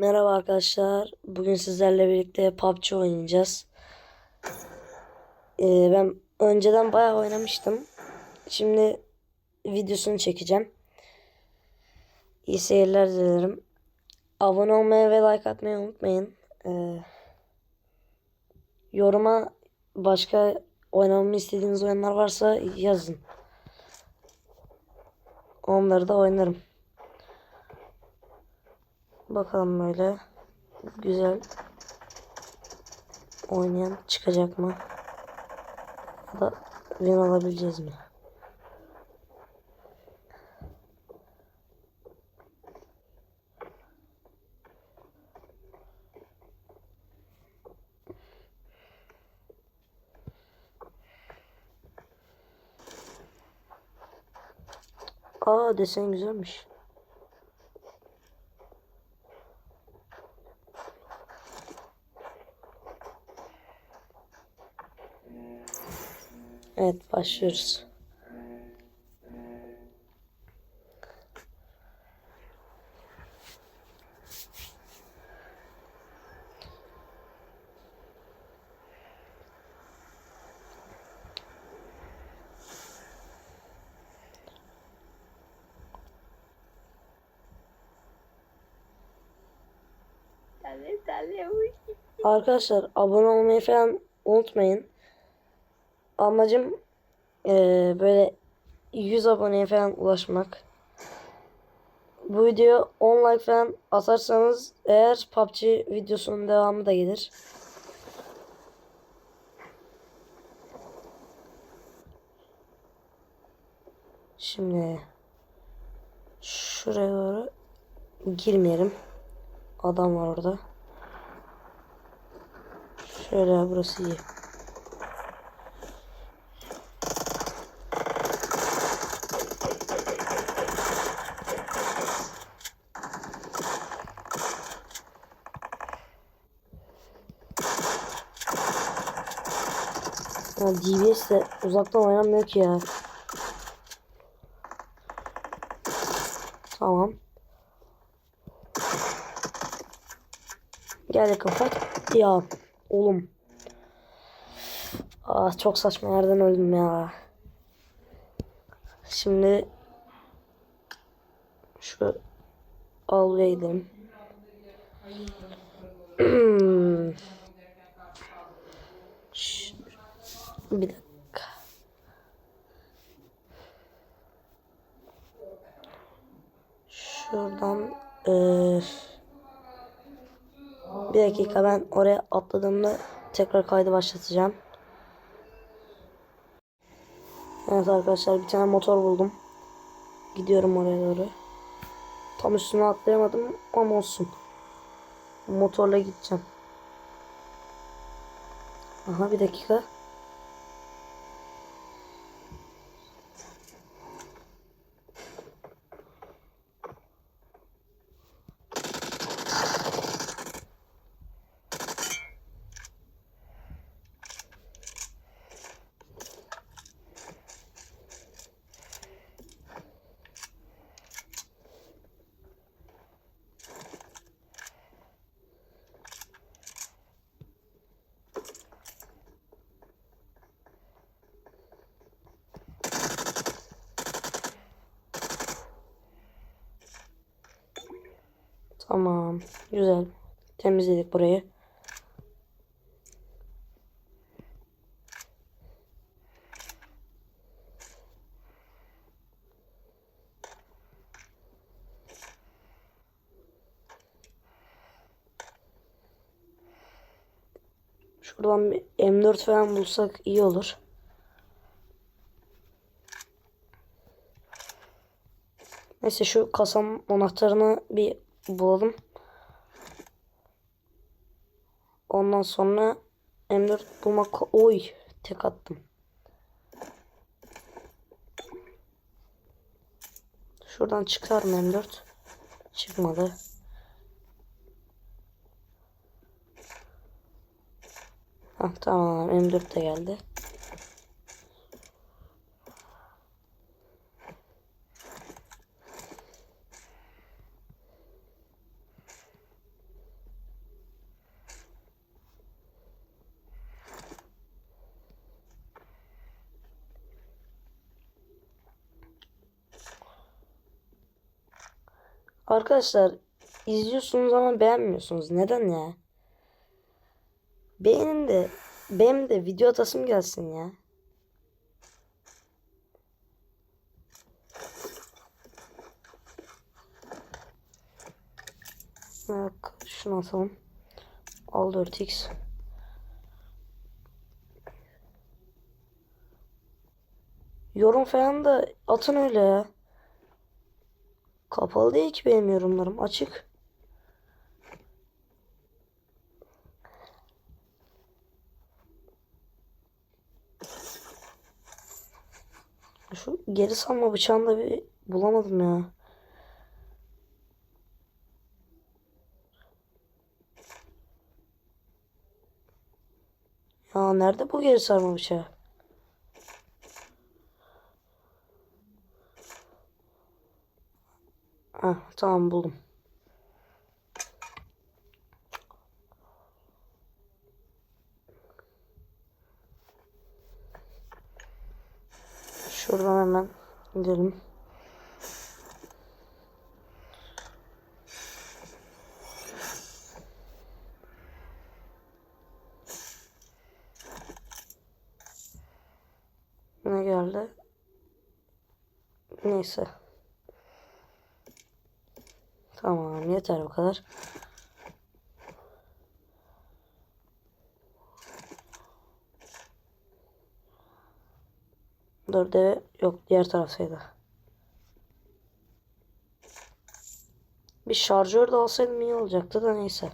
Merhaba arkadaşlar. Bugün sizlerle birlikte PUBG oynayacağız. Ee, ben önceden bayağı oynamıştım. Şimdi videosunu çekeceğim. İyi seyirler dilerim. Abone olmayı ve like atmayı unutmayın. Ee, yoruma başka oynamamı istediğiniz oyunlar varsa yazın. Onları da oynarım. Bakalım böyle güzel oynayan çıkacak mı? Ya da win alabileceğiz mi? Aa desen güzelmiş. Uy. Arkadaşlar abone olmayı falan unutmayın. Amacım eee, böyle 100 aboneye falan ulaşmak. Bu video 10 like falan atarsanız eğer PUBG videosunun devamı da gelir. Şimdi şuraya doğru girmeyelim. Adam var orada. Şöyle burası iyi. Ya De uzaktan oynanmıyor ki ya. Tamam. Gel yakın fight. Ya oğlum. Aa, çok saçma yerden öldüm ya. Şimdi şu avluya gidelim. Bir dakika. Şuradan eee bir dakika ben oraya atladığımda tekrar kaydı başlatacağım. Evet arkadaşlar bir tane motor buldum. Gidiyorum oraya doğru. Tam üstüne atlayamadım ama olsun. Motorla gideceğim. Aha bir dakika. Tamam. Güzel. Temizledik burayı. Şuradan bir M4 falan bulsak iyi olur. Neyse şu kasam anahtarını bir bulalım. Ondan sonra M4 bulmak... Oy! Tek attım. Şuradan çıkar mı M4? Çıkmadı. Hah tamam M4 de geldi. Arkadaşlar izliyorsunuz ama beğenmiyorsunuz. Neden ya? Beğenin de benim de video atasım gelsin ya. Bak şunu atalım. Al 4x. Yorum falan da atın öyle ya. Kapalı değil ki benim yorumlarım. Açık. Şu geri salma bıçağını da bir bulamadım ya. Ya nerede bu geri sarma bıçağı? Ah tamam buldum. Şuradan hemen gidelim. Ne geldi? Neyse. Tamam yeter bu kadar. Dur deve yok diğer taraftaydı. Bir şarjör de alsaydım iyi olacaktı da neyse.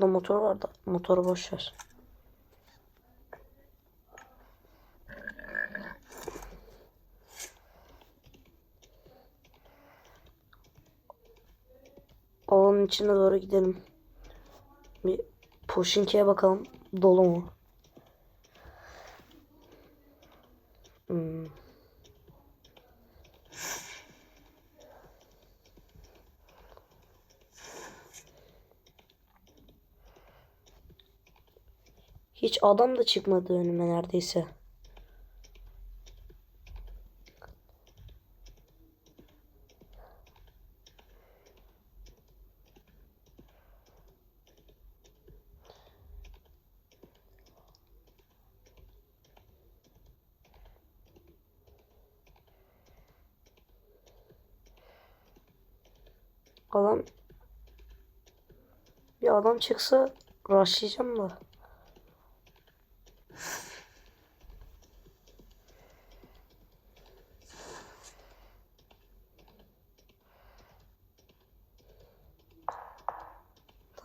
Şurada motor var da motoru boş ver. Alanın içine doğru gidelim. Bir Poşinki'ye bakalım. Dolu mu? Hiç adam da çıkmadı önüme neredeyse. Adam bir adam çıksa rushlayacağım da.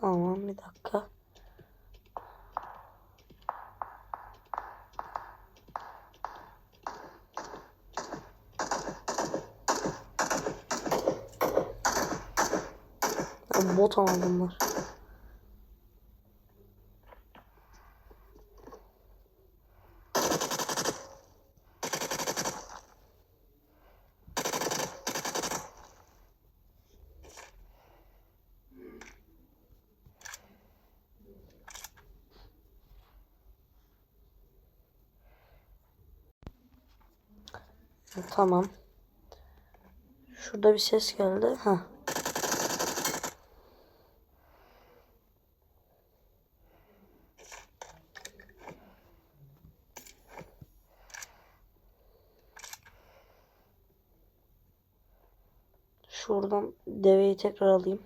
Tamam bir dakika. Ya bot ama bunlar. Tamam. Şurada bir ses geldi. Ha. Şuradan deveyi tekrar alayım.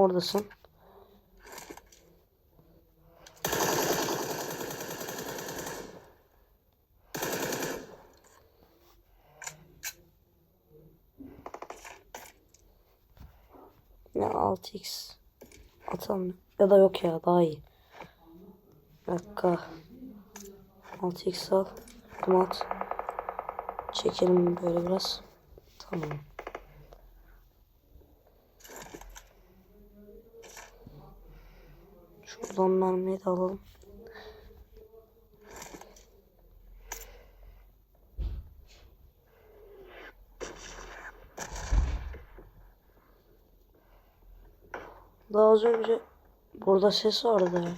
Oradasın. Ne 6x atalım. Ya da yok ya daha iyi. Bir dakika. 6x al. Kumat. Çekelim böyle biraz. Tamam. Şuradan mermiyi de alalım. Daha az önce burada ses vardı. ya.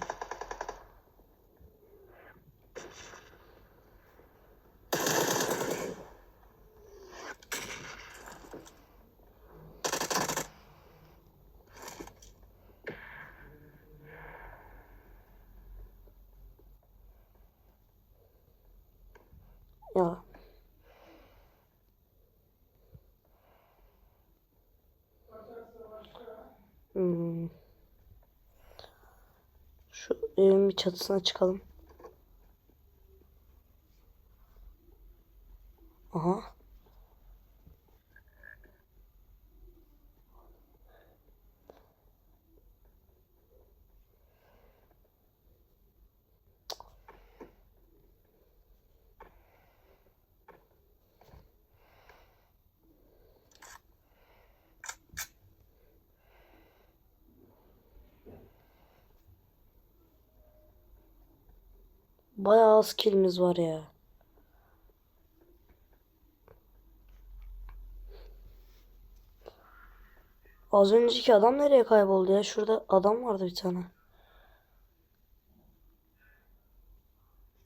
Ya. Hmm. Şu evin bir çatısına çıkalım. Aha. Bayağı az kilimiz var ya. Az önceki adam nereye kayboldu ya? Şurada adam vardı bir tane.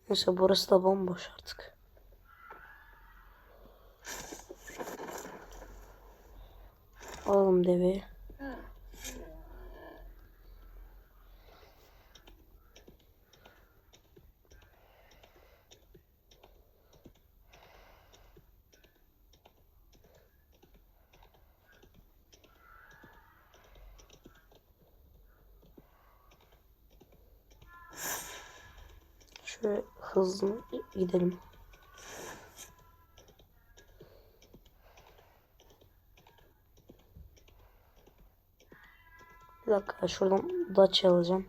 Neyse burası da bomboş artık. Alalım deveyi. Şöyle hızlı gidelim. Bir dakika şuradan Dacia alacağım.